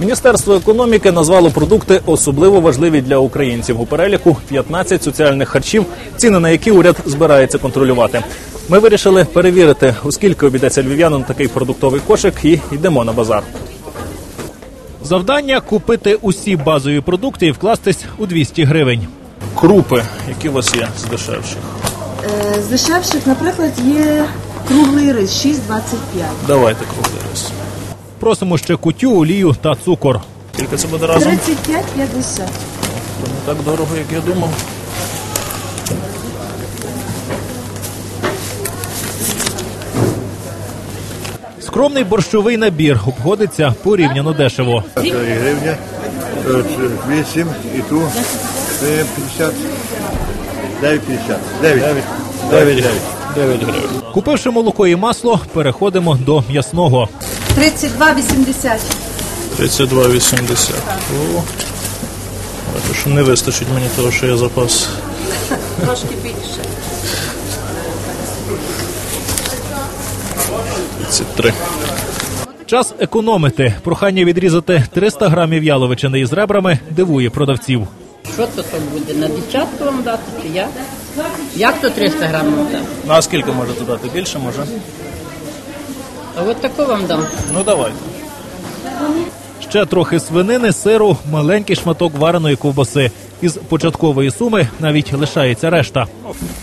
Міністерство економіки назвало продукти особливо важливі для українців. У переліку 15 соціальних харчів, ціни на які уряд збирається контролювати. Ми вирішили перевірити, у скільки обійдеться львів'янам такий продуктовий кошик, і йдемо на базар. Завдання купити усі базові продукти і вкластись у 200 гривень. Крупи, які у вас є з дешевших. Е, З дешевших, наприклад, є круглий рис 6,25. Давайте круглий рис. Просимо ще кутю, олію та цукор. Скільки це буде разом? 35,50. Не так дорого, як я думав. Скромний борщовий набір обходиться порівняно дешево. 3 гривні, 8 і ту е, 50, 9,50. 9. 9 гривень. 9 гривень. Купивши молоко і масло, переходимо до м'ясного. 32,80. 32,80. О, бачу, що не вистачить мені того, що я запас. Трошки більше. 33. Час економити. Прохання відрізати 300 грамів яловичини із ребрами дивує продавців. Що то то буде? На дівчатку вам дати чи як? Як то 300 грамів дати? Ну а скільки можете дати? Більше може? А от таку вам дам. Ну давай. Ще трохи свинини, сиру, маленький шматок вареної ковбаси. Із початкової суми навіть лишається решта.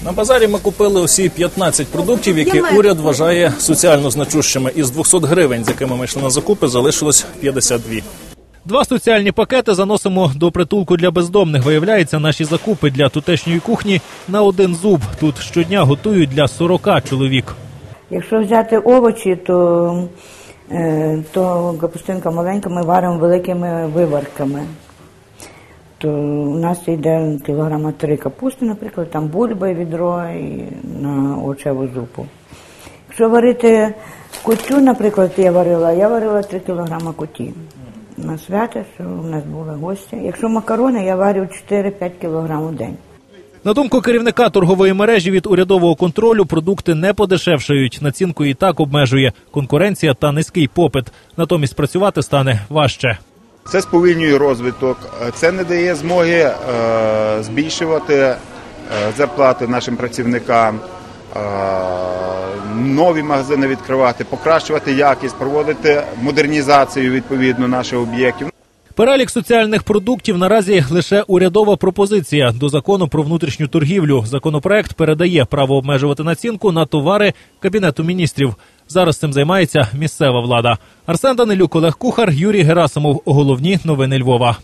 На базарі ми купили усі 15 продуктів, які уряд вважає соціально значущими. Із 200 гривень, з якими ми йшли на закупи, залишилось 52. Два соціальні пакети заносимо до притулку для бездомних. Виявляється, наші закупи для тутешньої кухні на один зуб. Тут щодня готують для 40 чоловік. Якщо взяти овочі, то, е, то капустинка маленька ми варимо великими виварками. То у нас йде кілограма три капусти, наприклад, там бульба, відро і на овочеву зупу. Якщо варити кутю, наприклад, я варила, я варила 3 кілограма куті. На свято, що у нас були гості. Якщо макарони, я варю 4-5 кілограм у день. На думку керівника торгової мережі від урядового контролю, продукти не подешевшають. Націнку і так обмежує конкуренція та низький попит. Натомість працювати стане важче. Це сповільнює розвиток, це не дає змоги е, збільшувати е, зарплати нашим працівникам, е, нові магазини відкривати, покращувати якість, проводити модернізацію відповідно наших об'єктів. Перелік соціальних продуктів наразі лише урядова пропозиція до закону про внутрішню торгівлю. Законопроект передає право обмежувати націнку на товари кабінету міністрів. Зараз цим займається місцева влада. Арсен Данилюк, Олег Кухар, Юрій Герасимов. Головні новини Львова.